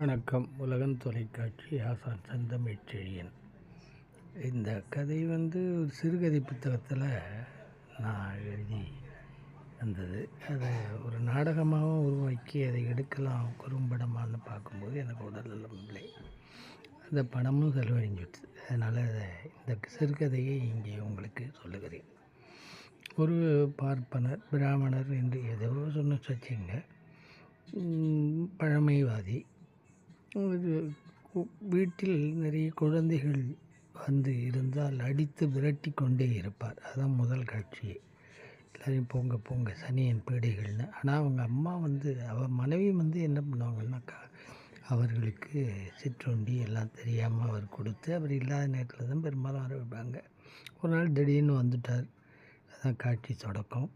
வணக்கம். உலகன் தொலைக்காட்சி ஆசான் செந்தமிழ் செழியன். இந்த கதை வந்து ஒரு சிறுகதை புத்தகத்தில் நான் எழுதி வந்தது. அதை ஒரு நாடகமாகவும் உருவாக்கி அதை எடுக்கலாம் குறும்படமானு பார்க்கும்போது எனக்கு உடல்நலம் இல்லை. அந்த பணமும் செலவழிஞ்சிடுச்சு அதனால் அதை இந்த சிறுகதையை இங்கே உங்களுக்கு சொல்லுகிறேன். ஒரு பார்ப்பனர் பிராமணர் என்று ஏதோ சொன்ன வச்சுங்க பழமைவாதி வீட்டில் நிறைய குழந்தைகள் வந்து இருந்தால் அடித்து விரட்டி கொண்டே இருப்பார். அதான் முதல் காட்சியே எல்லோரையும் போங்க போங்க சனியன் பீடைகள்னு. ஆனால் அவங்க அம்மா வந்து அவள் மனைவி வந்து என்ன பண்ணுவாங்கன்னாக்கா அவர்களுக்கு சிற்றுண்டி எல்லாம் தெரியாமல் அவர் கொடுத்து அவர் இல்லாத நேரத்தில் தான் பெரும்பாலும் வர வைப்பாங்க. ஒரு நாள் திடீர்னு வந்துட்டார். அதான் காட்சி தொடக்கம்.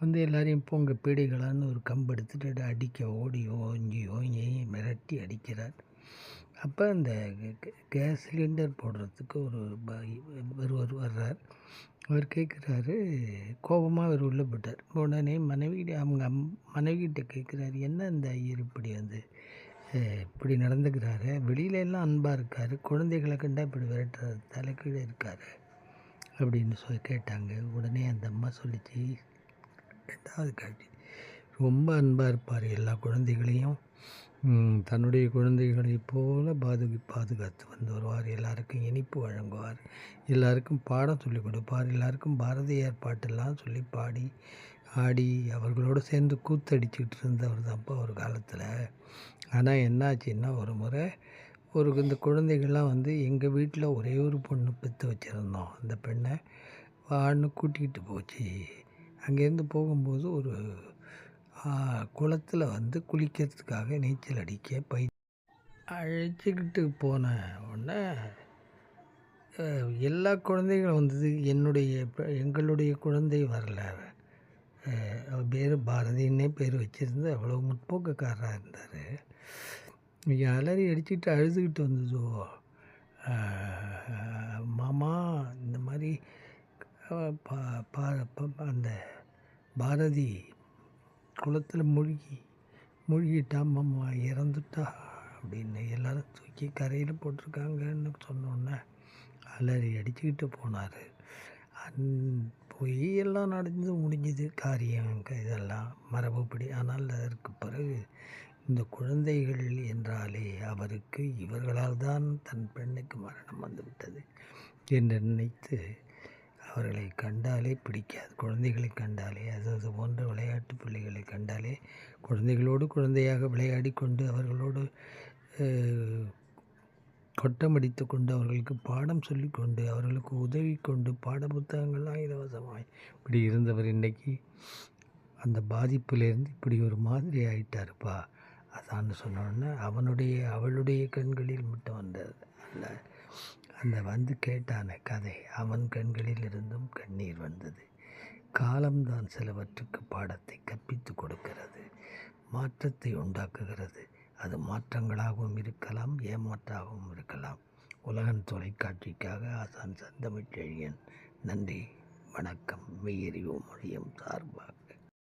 வந்து எல்லாரையும் போங்க பீடைகளான்னு ஒரு கம்பு எடுத்துட்டு அடிக்க ஓடி ஓஞ்சி ஓங்கி மிரட்டி அடிக்கிறார். அப்போ அந்த கே- கேஸ் சிலிண்டர் போடுறதுக்கு ஒரு ப- ஒருவர் வர்றார். அவர் கேட்குறாரு கோபமாக அவர் உள்ளே போட்டார் உடனே மனைவி அவங்க அம் மனைவிகிட்ட கேட்குறாரு என்ன இந்த ஐயர் இப்படி வந்து இப்படி நடந்துக்கிறாரு? வெளியில எல்லாம் அன்பாக இருக்கார். குழந்தைகளை கண்டா இப்படி விரட்டுறாரு தலைக்கீழே இருக்கார். அப்படின்னு சொல்லி கேட்டாங்க. உடனே அந்த அம்மா சொல்லிச்சு ரெண்டாவது காட்சி ரொம்ப அன்பாக இருப்பார் எல்லா குழந்தைகளையும். தன்னுடைய குழந்தைகளைப் போல பாதுகி பாதுகாத்து வந்து வருவார். எல்லாருக்கும் இனிப்பு வழங்குவார். எல்லாருக்கும் பாடம் சொல்லிக் கொடுப்பார். எல்லாருக்கும் பாரதியார் பாட்டெல்லாம் சொல்லி பாடி ஆடி அவர்களோடு சேர்ந்து கூத்தடிச்சுக்கிட்டு இருந்தவர் தான்ப்பா ஒரு காலத்தில். ஆனால் என்னாச்சுன்னா ஒரு முறை ஒரு இந்த குழந்தைகள்லாம் வந்து எங்கள் வீட்டில் ஒரே ஒரு பொண்ணு பெற்று வச்சுருந்தோம். அந்த பெண்ணை வான்னு கூட்டிகிட்டு போச்சு. அங்கேருந்து போகும்போது ஒரு குளத்தில் வந்து குளிக்கிறதுக்காக நீச்சல் அடிக்க பை அழைச்சிக்கிட்டு போன உடனே எல்லா குழந்தைகளும் வந்தது. என்னுடைய எங்களுடைய குழந்தை வரல. அவர் பேர் பாரதின்னே பேர் வச்சுருந்து அவ்வளோ முற்போக்குக்காரராக இருந்தார். அலறி அடிச்சுட்டு அழுதுகிட்டு வந்ததோ மாமா இந்த மாதிரி பா- பா- அந்த பாரதி குளத்தில் மூழ்கி மூழ்கிட்டா மாமா இறந்துட்டா அப்படின்னு எல்லாரும் தூக்கி கரையில் போட்டிருக்காங்கன்னு சொன்னோன்னே அலறி அடிச்சுக்கிட்டு போனார். அந் போய் எல்லாம் நடந்து முடிஞ்சுது காரியம். இதெல்லாம் மரபுப்படி. ஆனால் அதற்கு பிறகு இந்த குழந்தைகள் என்றாலே அவருக்கு இவர்களால் தான் தன் பெண்ணுக்கு மரணம் வந்துவிட்டது என்று நினைத்து அவர்களை கண்டாலே பிடிக்காது. குழந்தைகளை கண்டாலே அது அது போன்ற விளையாட்டு பிள்ளைகளை கண்டாலே குழந்தைகளோடு குழந்தையாக விளையாடி கொண்டு அவர்களோடு கொட்டமடித்து கொண்டு அவர்களுக்கு பாடம் சொல்லிக்கொண்டு அவர்களுக்கு உதவி கொண்டு பாட புத்தகங்கள்லாம் இலவசமாய் இப்படி இருந்தவர் இன்னைக்கு அந்த பாதிப்பிலேருந்து இப்படி ஒரு மாதிரி ஆயிட்டாருப்பா. அதான்னு சொன்னோடனே அவனுடைய அவளுடைய கண்களில் மட்டும் வந்தது. அல்ல அந்த வந்து கேட்டான கதை அவன் கண்களில் இருந்தும் கண்ணீர் வந்தது. காலம்தான் சிலவற்றுக்கு பாடத்தை கற்பித்து கொடுக்கிறது. மாற்றத்தை உண்டாக்குகிறது. அது மாற்றங்களாகவும் இருக்கலாம் ஏமாற்றாகவும் இருக்கலாம். உலகன் தொலைக்காட்சிக்காக ஆசான் சந்தமிழ் நன்றி வணக்கம். மெய்யறிவு மொழியம் சார்பாக.